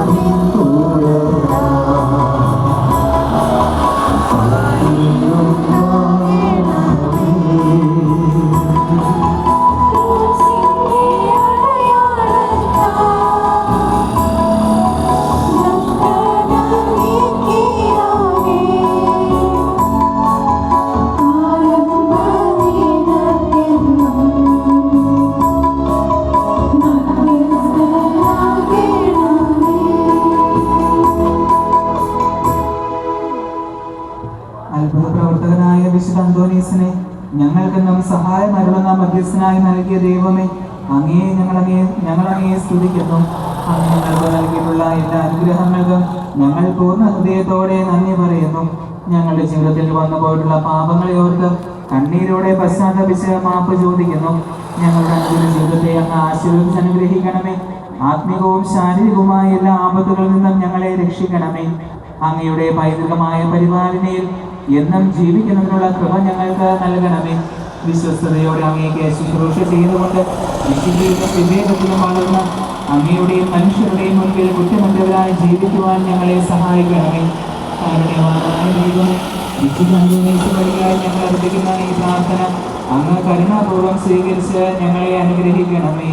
Oh. ദൈവമേ അങ്ങേ ഞങ്ങളങ്ങേ ഞങ്ങളങ്ങേ സ്തുതിക്കുന്നു. അങ്ങ് ഞങ്ങൾക്ക് നൽകിയിട്ടുള്ള എല്ലാ അനുഗ്രഹങ്ങൾക്കും ഞങ്ങൾ പൂർണ ഹൃദയത്തോടെ നന്ദി പറയുന്നു. ഞങ്ങളുടെ ജീവിതത്തിൽ വന്നു പോയിട്ടുള്ള പാപങ്ങളെ ഓർത്ത് കണ്ണീരോടെ പശ്ചാത്തപിച്ച് മാപ്പ് ചോദിക്കുന്നു. ഞങ്ങളുടെ അനുദിന ജീവിതത്തെ അങ്ങ് ആശീർവദിച്ച് അനുഗ്രഹിക്കണമേ. ആത്മികവും ശാരീരികവുമായ എല്ലാ ആപത്തുകളിൽ നിന്നും ഞങ്ങളെ രക്ഷിക്കണമേ. അങ്ങയുടെ പൈതൃകമായ പരിപാലനയിൽ എന്നും ജീവിക്കുന്നതിനുള്ള കൃപ ഞങ്ങൾക്ക് നൽകണമേ. വിശ്വസ്തയോടെ അങ്ങേക്ക് ശുശ്രൂഷ ചെയ്തുകൊണ്ട് വിശുദ്ധിയിലും വിവേകത്തിലും അങ്ങയുടെയും മനുഷ്യരുടെയും മുൻപിൽ കുറ്റമറ്റവരായി ജീവിക്കുവാൻ ഞങ്ങളെ സഹായിക്കണമേ. ഞങ്ങൾ അർപ്പിക്കുന്ന ഈ പ്രാർത്ഥന. അങ്ങ് കരുണാപൂർവം സ്വീകരിച്ച് ഞങ്ങളെ അനുഗ്രഹിക്കണമേ.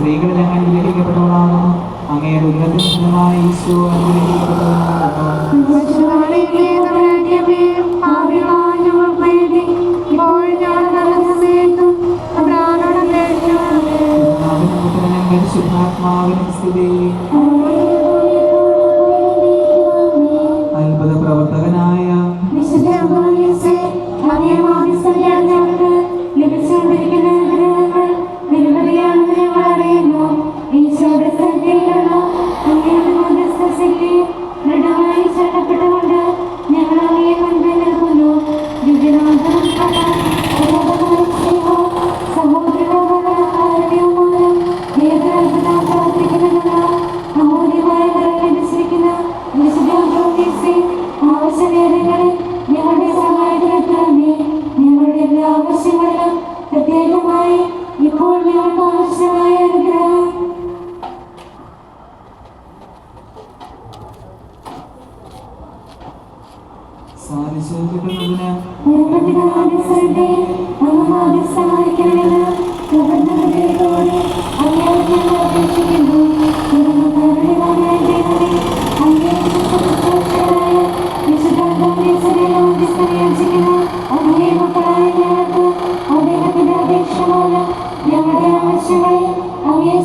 സ്ത്രീകളിൽ ഞങ്ങൾ അനുഗ്രഹിക്കപ്പെട്ടവളാകുന്നു അങ്ങയുടെ ഉന്നതത്തിൽ ഫലമായ ഈശോ അനുഗ്രഹിക്കപ്പെട്ടവളാകുന്നു ദുഷ്ടവാളിനെ തമ്പുരാന്റെമേ,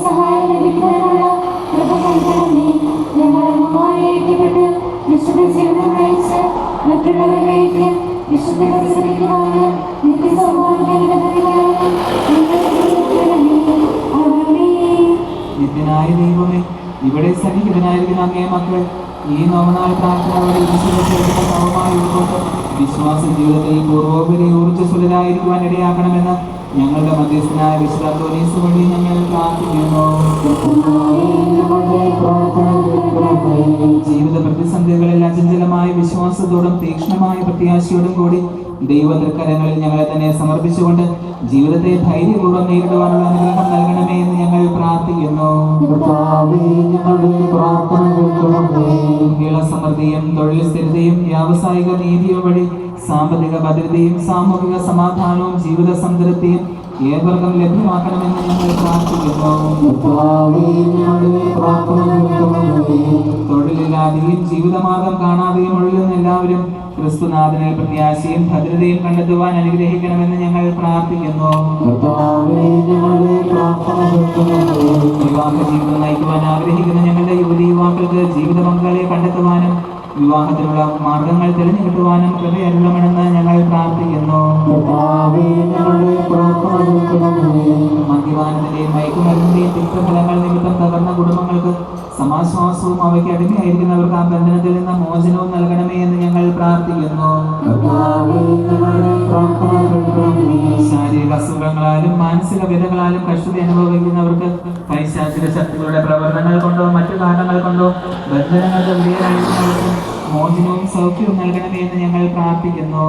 സഹായം ലഭിക്കുന്നതിനുള്ള കൃപ നൽകണമേ അമ്മമായി ഏറ്റുപെട്ട് വിശുദ്ധ മറ്റുള്ളവരിലേക്ക് വിശുദ്ധ പരിസരിക്കുവാന് നിത്യനായ ദൈവമേ ഇവിടെ സന്നിഹിതനായിരിക്കുന്ന അങ്ങേ മക്കൾ. ഈ നവനാൾ പ്രാർത്ഥനയോടെ ഈശ്വരത്തിന്റെ നവമായി ഉൾക്കൊണ്ട് വിശ്വാസ ജീവിതത്തിൽ പൂർവോപരി ഊർജസ്വലരായിരിക്കുവാൻ ഇടയാക്കണമെന്ന് ഞങ്ങളുടെ മധ്യസ്ഥനായ വിശുദ്ധ അന്തോണീസ് വഴി ഞങ്ങൾ പ്രാർത്ഥിക്കുന്നു. ജീവിത പ്രതിസന്ധികളിൽ അചഞ്ചലമായ വിശ്വാസത്തോടും തീക്ഷ്ണമായ പ്രത്യാശയോടും കൂടി ദൈവ തൃക്കരങ്ങളിൽ ഞങ്ങളെ തന്നെ സമർപ്പിച്ചുകൊണ്ട് ജീവിതത്തെ ധൈര്യപൂർവം നേരിടുവാനുള്ള അനുഗ്രഹം നൽകണമേ എന്ന് ഞങ്ങൾ പ്രാർത്ഥിക്കുന്നു. സമൃദ്ധിയും തൊഴിൽ സ്ഥിരതയും വ്യാവസായിക നീതിയും വഴി സാമ്പത്തിക ഭദ്രതയും സാമൂഹിക സമാധാനവും ജീവിത സംതൃപ്തിയും ഏവർക്കും ലഭ്യമാക്കണമെന്ന് നമ്മൾ പ്രാർത്ഥിക്കുന്നു. തൊഴിലില്ലാതെയും ജീവിതമാർഗം കാണാതെയും ഒഴിയുന്ന എല്ലാവരും ക്രിസ്തുനാഥനെ പ്രത്യാശയും ഭദ്രതയും കണ്ടെത്തുവാൻ അനുഗ്രഹിക്കണമെന്ന് ഞങ്ങൾ പ്രാർത്ഥിക്കുന്നു. വിവാഹ ജീവിതം നയിക്കുവാൻ ആഗ്രഹിക്കുന്ന ഞങ്ങളുടെ യുവതി യുവാക്കൾക്ക് ജീവിത പങ്കാളിയെ കണ്ടെത്തുവാനും വിവാഹത്തിനുള്ള മാർഗങ്ങൾ തെളിഞ്ഞു കിട്ടുവാനും കൃപയരുളണമെന്ന് ഞങ്ങൾ പ്രാർത്ഥിക്കുന്നു. മദ്യപാനത്തിന്റെയും മയക്കുമരുന്നിന്റെയും തിക്തഫലങ്ങൾ നിമിത്തം തകർന്ന കുടുംബങ്ങൾക്ക് സമാശ്വാസവും അവയ്ക്ക് അടിമയായിരിക്കുന്നവർക്ക് ആ ബന്ധനത്തിൽ നിന്ന് മോചനവും നൽകണമേ എന്ന് ഞങ്ങൾ പ്രാർത്ഥിക്കുന്നു. ശാരീരിക അസുഖങ്ങളാലും മാനസിക വിധങ്ങളാലും കഷ്ടത അനുഭവിക്കുന്നവർക്ക് പൈശാചിക ശക്തികളുടെ പ്രവർത്തനങ്ങൾ കൊണ്ടോ മറ്റു കാരണങ്ങൾ കൊണ്ടോ ബന്ധനങ്ങൾക്ക് വിധേയരായിരിക്കുന്നവർക്ക് മോചനവും സൗഖ്യവും നൽകണമേ എന്ന് ഞങ്ങൾ പ്രാർത്ഥിക്കുന്നു.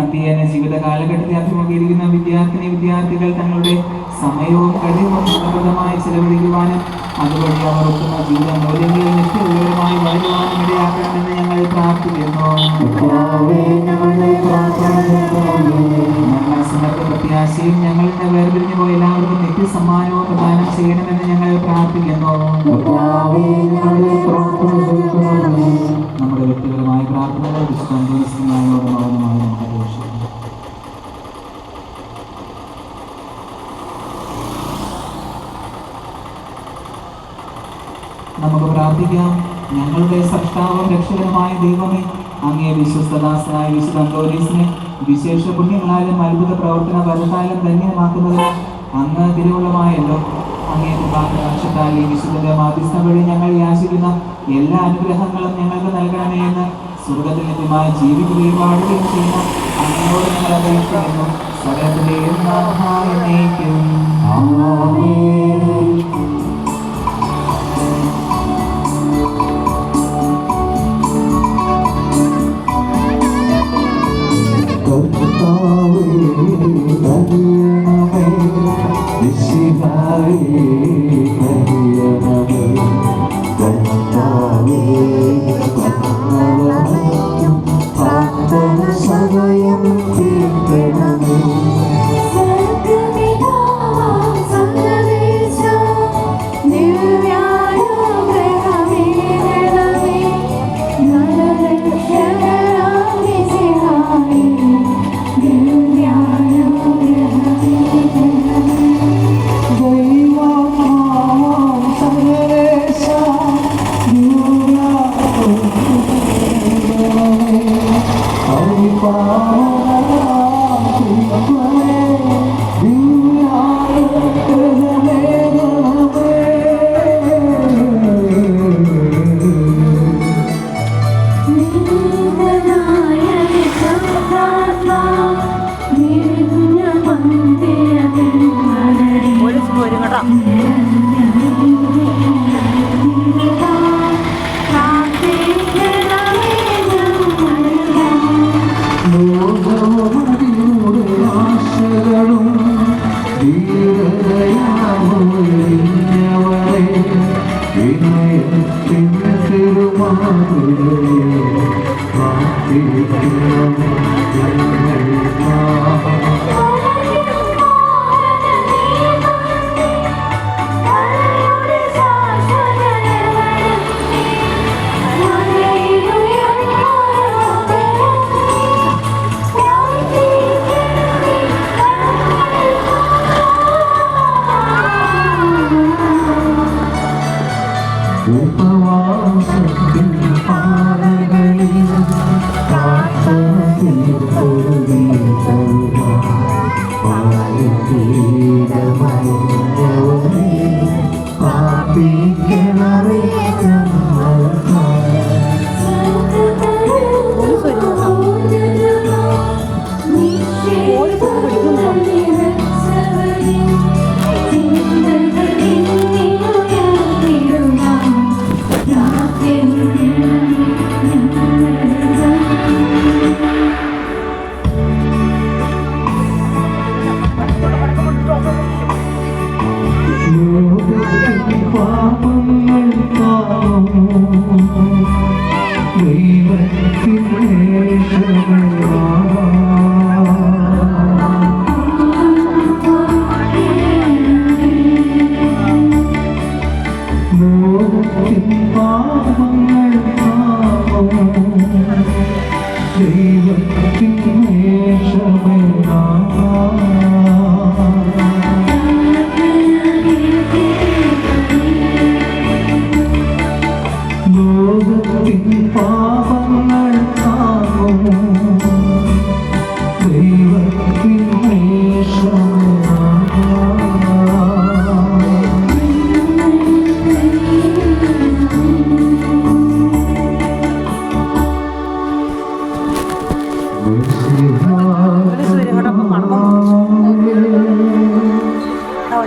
അധ്യയന ജീവിത കാലഘട്ടത്തെ അഭിമുഖീകരിക്കുന്ന വിദ്യാർത്ഥിനി വിദ്യാർത്ഥികൾ തങ്ങളുടെ സമയവും കഴിവും ഫലപ്രദമായി ചെലവഴിക്കുവാനും അതുവഴി അവർ ഒക്കുന്ന ജീവിത മൂല്യങ്ങളിൽ നിത്യപൂർവമായി വളരുവാനും ഇടയാക്കണമെന്ന് ഞങ്ങൾ പ്രാർത്ഥിക്കുന്നു. സമർപ്പ പ്രത്യാശയും ഞങ്ങളുടെ വേർപിരിഞ്ഞു പോയ എല്ലാവർക്കും നിത്യസമ്മാനവും പ്രദാനം ചെയ്യണമെന്ന് ഞങ്ങൾ പ്രാർത്ഥിക്കുന്നു. നമ്മുടെ വ്യക്തിപരമായ പ്രാർത്ഥനകൾ വിശ്വാസമായോട് മൗനമായി പ്രാർത്ഥിക്കാം. ഞങ്ങളുടെ സൃഷ്ടാവും രക്ഷകനുമായ ദൈവമേ അങ്ങേ വിശ്വസ്തദാസനായ വിശുദ്ധ വിശേഷ പുണ്യങ്ങളാലും അത്ഭുത പ്രവർത്തന വലുതാലും ധന്യമാക്കുന്നതിന് അങ്ങ് തിരുവുള്ളമായല്ലോ അങ്ങേ കൃപാകടാക്ഷത്താൽ ഈ വിശുദ്ധന്റെ മാധ്യസ്ഥം വഴി ഞങ്ങൾ യാചിക്കുന്ന എല്ലാ അനുഗ്രഹങ്ങളും ഞങ്ങൾക്ക് നൽകണമേ എന്ന് സ്വർഗത്തിൽ ലഭ്യമായി ജീവിക്കുകയും വാഴുകയും ചെയ്യുന്ന അങ്ങയോട് ഞങ്ങൾ അപേക്ഷിക്കുന്നു. Mama.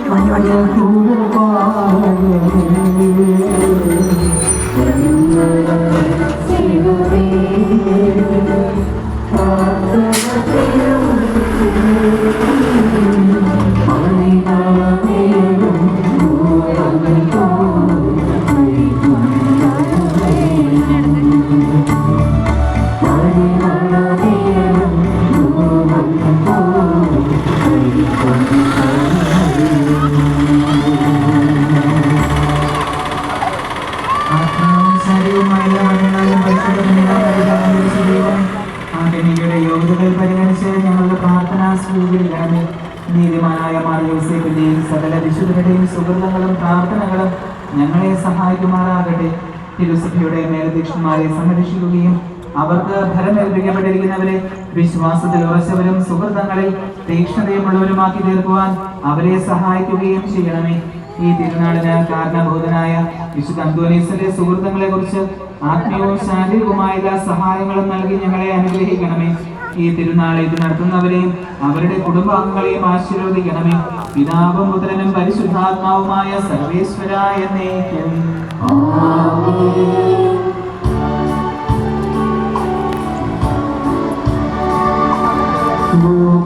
വണ്ടി വണ്ടി വിശ്വാസത്തിൽ ഉറച്ചവരും സുഹൃത്തങ്ങളിൽ തീക്ഷ്ണതയുമുള്ളവരുമാക്കി തീർക്കുവാൻ അവരെ സഹായിക്കുകയും ചെയ്യണമേ. ഈ തിരുനാളിന് കാരണഭൂതനായ വിശുദ്ധ അന്തോനീസിന്റെ സുഹൃത്തുക്കളെ കുറിച്ച് ആത്മീയവും ശാരീരികവുമായ സഹായങ്ങളും നൽകി ഞങ്ങളെ അനുഗ്രഹിക്കണമേ. ഈ തിരുനാൾ ഇത് നടത്തുന്നവരെയും അവരുടെ കുടുംബാംഗങ്ങളെയും ആശീർവദിക്കണമേ. പിതാവും പുത്രനും പരിശുദ്ധാത്മാവുമായ സർവേശ്വര എന്നേക്കും. ഞങ്ങൾ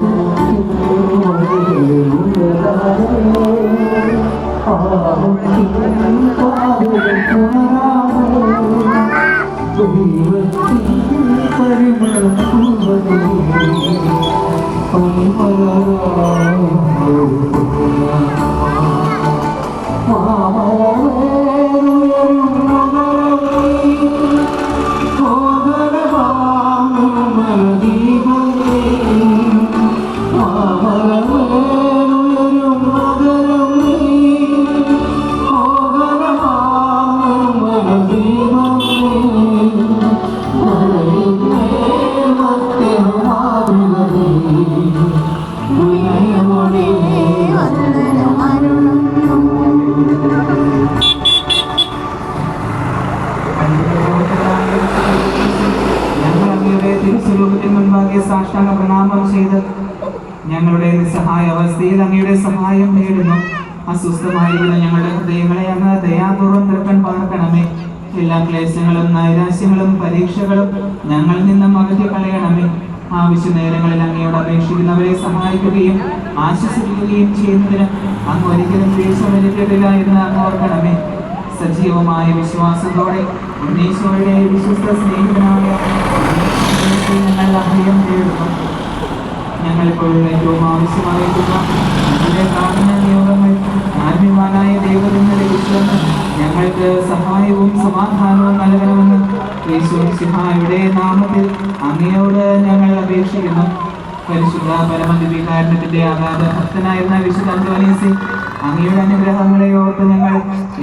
തൃക്കൺ പാർക്കണമേ എല്ലാ ക്ലേശങ്ങളും നൈരാശ്യങ്ങളും പരീക്ഷകളും ഞങ്ങളിൽ നിന്നും അകറ്റി കളയണമേ. ആവശ്യ നേരങ്ങളിൽ അങ്ങയോട് അപേക്ഷിക്കുന്നവരെ സഹായിക്കുകയും ആശ്വസിപ്പിക്കുകയും ചെയ്യുന്നതിന് അങ്ങ് ഒരിക്കലും വീഴ്ച വരുത്തിയിട്ടില്ല എന്ന് അങ്ങ് ഓർക്കണമേ. സജീവമായ വിശ്വാസത്തോടെ ഉന്നീശോയുടെ വിശ്വസ്ത സ്നേഹിതനായ ഞങ്ങൾ അഭയം തേടുന്നു. ഞങ്ങൾക്ക് ഏറ്റവും ആവശ്യമായിരിക്കുന്ന ഞങ്ങളുടെ പ്രാർത്ഥന നിയോഗങ്ങൾ ആത്മീയമാനായ ദൈവത്തിന് ലഭിച്ചുവെന്ന് ഞങ്ങൾക്ക് സഹായവും സമാധാനവും നൽകണമെന്ന് യേശു സിഹായുടെ നാമത്തിൽ അങ്ങയോട് ഞങ്ങൾ അപേക്ഷിക്കുന്നു. പരിശുദ്ധ പരമദിവികാരണത്തിന്റെ അഗാധ ഭക്തനായിരുന്ന വിശുദ്ധ അന്തോനീസി അങ്ങയുടെ അനുഗ്രഹങ്ങളെ ഓർത്ത് ഞങ്ങൾ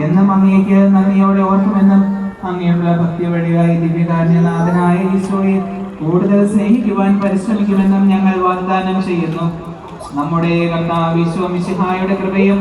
എന്നും അങ്ങേക്ക് നന്ദിയോടെ ഓർക്കുമെന്നും അങ്ങയുടെ ഭക്തി വഴിയായി ദിവ്യകാരുണ്യനാഥനായ ഈശോയെ കൂടുതൽ സ്നേഹിക്കുവാൻ പരിശ്രമിക്കുമെന്നും ഞങ്ങൾ വാഗ്ദാനം ചെയ്യുന്നു. നമ്മുടെ കർത്താവ് വിശ്വമിശിഹായുടെ കൃപയും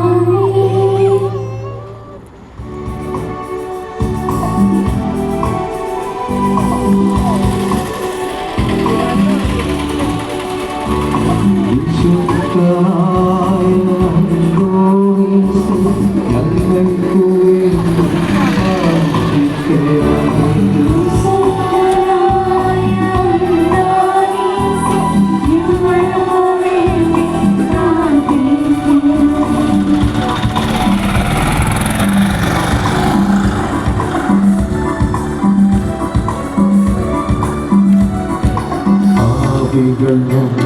del.